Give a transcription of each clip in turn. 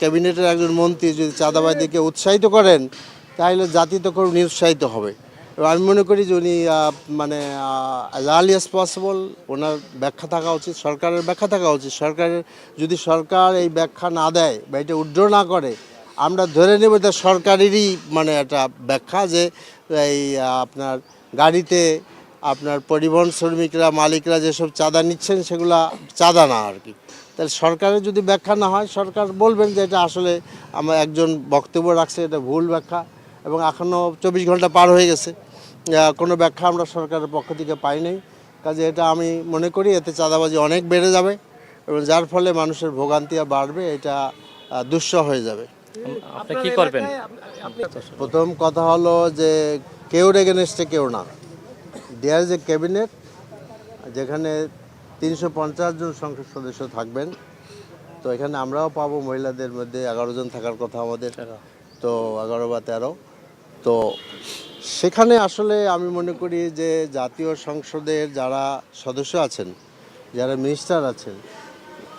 ক্যাবিনেটের একজন মন্ত্রী যদি চাঁদাবাজিকে উৎসাহিত করেন, তাহলে জাতি খুব নিরুৎসাহিত হবে। এবং আমি মনে করি যে উনি মানে আর্লি অ্যাজ পসিবল ওনার ব্যাখ্যা থাকা উচিত, সরকারের ব্যাখ্যা থাকা উচিত। সরকারের, যদি সরকার এই ব্যাখ্যা না দেয় বা এটা উড্র না করে, আমরা ধরে নেব এটা সরকারেরই মানে একটা ব্যাখ্যা যে এই আপনার গাড়িতে আপনার পরিবহন শ্রমিকরা মালিকরা যেসব চাঁদা নিচ্ছেন সেগুলা চাঁদা না আর কি। তাহলে সরকারের যদি ব্যাখ্যা না হয় সরকার বলবেন যে এটা আসলে আমার একজন বক্তব্য রাখছে এটা ভুল ব্যাখ্যা এবং এখনও চব্বিশ ঘণ্টা পার হয়ে গেছে। কোনো ব্যাখ্যা আমরা সরকারের পক্ষ থেকে পাই নাই। কাজে এটা আমি মনে করি এতে চাঁদাবাজি অনেক বেড়ে যাবে এবং যার ফলে মানুষের ভোগান্তি বাড়বে এটা দুঃসহ হয়ে যাবে। আপনি কি করবেন? প্রথম কথা হলো যে কেউ এগেনস্টে কেউ না। দেয়ার যে ক্যাবিনেট যেখানে তিনশো পঞ্চাশ জন সংসদ সদস্য থাকবেন। তো এখানে আমরাও পাবো মহিলাদের মধ্যে এগারো জন থাকার কথা আমাদের। তো এগারো বা তেরো। তো সেখানে আসলে আমি মনে করি যে জাতীয় সংসদের যারা সদস্য আছেন যারা মিনিস্টার আছেন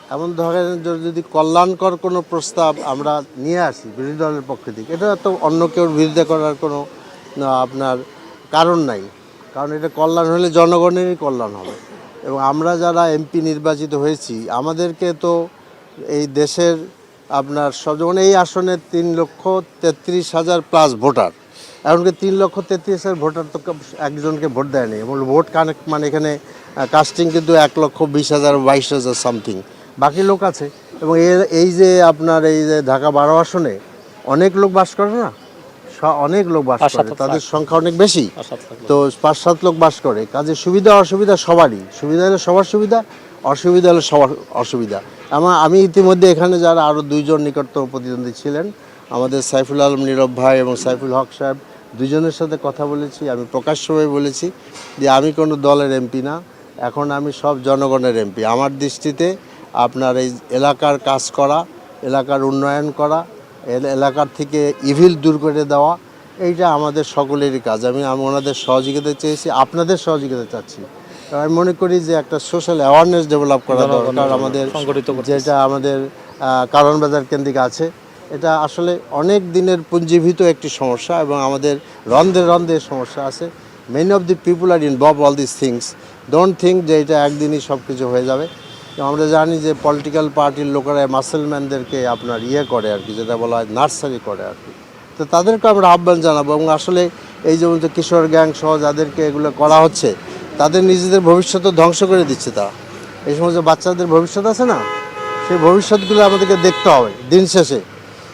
এমন ধরনের য- যদি কল্যাণকর কোনো প্রস্তাব আমরা নিয়ে আসি বিরোধী দলের পক্ষ থেকে এটা তো অন্য কেউ বিরোধিতা করার কোনো আপনার কারণ নাই। কারণ এটা কল্যাণ হলে জনগণেরই কল্যাণ হবে। এবং আমরা যারা এমপি নির্বাচিত হয়েছি, আমাদেরকে তো এই দেশের আপনার যেমন এই আসনে তিন লক্ষ তেত্রিশ হাজার প্লাস ভোটার। এমনকি তিন লক্ষ তেত্রিশ হাজার ভোটার তো একজনকে ভোট দেয়নি। এবং ভোট কানেক্ট মানে এখানে কাস্টিং কিন্তু এক লক্ষ বিশ হাজার, বাইশ হাজার সামথিং বাকি লোক আছে। এবং এই যে আপনার এই যে ঢাকা বারো আসনে অনেক লোক বাস করে না? অনেক লোক বাস করে তাদের সংখ্যা অনেক বেশি। তো পাঁচ সাত লোক বাস করে কাজে সুবিধা অসুবিধা সবারই। সুবিধা হলে সবার সুবিধা অসুবিধা হলে সবার অসুবিধা। আমার আমি ইতিমধ্যে এখানে যারা আরও দুইজন নিকটতম প্রতিদ্বন্দ্বী ছিলেন আমাদের সাইফুল আলম নীরব ভাই এবং সাইফুল হক সাহেব দুজনের সাথে কথা বলেছি আমি প্রকাশ্যভাবে বলেছি যে আমি কোনো দলের এমপি না এখন আমি সব জনগণের এমপি। আমার দৃষ্টিতে আপনার এই এলাকার কাজ করা এলাকার উন্নয়ন করা এলাকার থেকে ইভিল দূর করে দেওয়া এইটা আমাদের সকলেরই কাজ। আমি আমি ওনাদের সহযোগিতা চেয়েছি আপনাদের সহযোগিতা চাচ্ছি। আমি মনে করি যে একটা সোশ্যাল অ্যাওয়ারনেস ডেভেলপ করা দরকার আমাদের যেটা আমাদের কারণ বাজার কেন্দ্রিক আছে। এটা আসলে অনেক দিনের পুঞ্জীভূত একটি সমস্যা এবং আমাদের রন্ধে রন্ধে সমস্যা আছে। Many of the people are involve all this things don't think যে এটা একদিনই সব কিছু হয়ে যাবে। আমরা জানি যে পলিটিক্যাল পার্টির লোকেরা মাসেলম্যানদেরকে আপনার ইয়ে করে আর কি, যেটা বলা হয় নার্সারি করে আর কি। তো তাদেরকে আমরা আহ্বান জানাব এবং আসলে এই যেমন যে কিশোর গ্যাং সহ যাদেরকে এগুলো করা হচ্ছে, তাদের নিজেদের ভবিষ্যৎ ধ্বংস করে দিচ্ছে তারা এই সমস্ত বাচ্চাদের ভবিষ্যৎ আছে না, সেই ভবিষ্যৎগুলো আমাদেরকে দেখতে হবে দিন শেষে।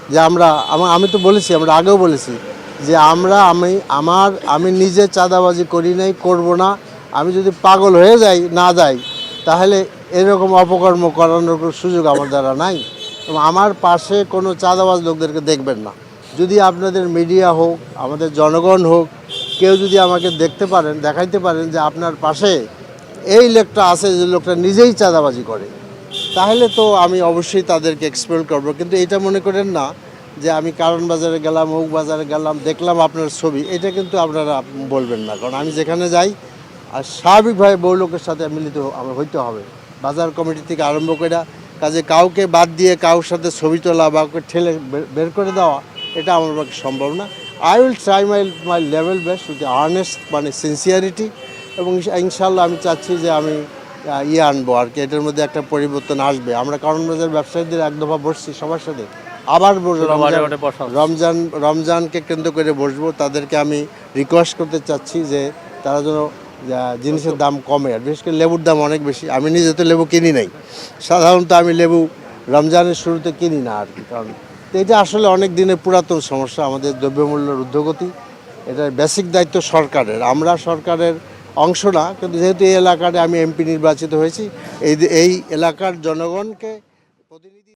যে আমরা, আমা- আমি তো বলেছি, আমরা আগেও বলেছি যে আমরা, আমি, আমার, আমি নিজে চাঁদাবাজি করি নাই, করব না। আমি যদি পাগল হয়ে যাই, না যাই, তাহলে এরকম অপকর্ম করানোর সুযোগ আমার দ্বারা নাই এবং আমার পাশে কোনো চাঁদাবাজ লোকদেরকে দেখবেন না। যদি আপনাদের মিডিয়া হোক, আমাদের জনগণ হোক, কেউ যদি আমাকে দেখতে পারেন, দেখাইতে পারেন যে আপনার পাশে এই লোকটা আছে যে লোকটা নিজেই চাঁদাবাজি করে, তাহলে তো আমি অবশ্যই তাদেরকে এক্সপ্লোর করব। কিন্তু এটা মনে করেন না যে আমি কারণ বাজারে গেলাম, মুখ বাজারে গেলাম, দেখলাম আপনার ছবি, এটা কিন্তু আপনারা বলবেন না। কারণ আমি যেখানে যাই, আর স্বাভাবিকভাবে বউ লোকের সাথে মিলিত আমার হইতে হবে। বাজার কমিটি থেকে আরম্ভ করে কাজে কাউকে বাদ দিয়ে কারোর সাথে ছবি তোলা বা কাউকে ঠেলে বের করে দেওয়া এটা আমার পক্ষে সম্ভব না। I will try my my level best with earnest মানে সিনসিয়ারিটি এবং ইনশাল্লাহ আমি চাচ্ছি যে আমি ইয়ে আনব আর কি এটার মধ্যে একটা পরিবর্তন আসবে। আমরা কারণ বাজার ব্যবসায়ীদের এক দফা বসছি সবার সাথে। আবার রমজান রমজানকে কেন্দ্র করে বসবো। তাদেরকে আমি রিকোয়েস্ট করতে চাচ্ছি যে তারা যেন জিনিসের দাম কমে, আর বিশেষ করে লেবুর দাম অনেক বেশি। আমি নিজে তো লেবু কিনি নাই। সাধারণত আমি লেবু রমজানের শুরুতে কিনি না আর কি, কারণ তো এটা আসলে অনেক দিনের পুরাতন সমস্যা, আমাদের দ্রব্যমূল্যের ঊর্ধ্বগতি। এটার বেসিক দায়িত্ব সরকারের, আমরা সরকারের অংশ না, কিন্তু যেহেতু এই এলাকাতে আমি এমপি নির্বাচিত হয়েছি, এই এই এলাকার জনগণকে প্রতিনিধি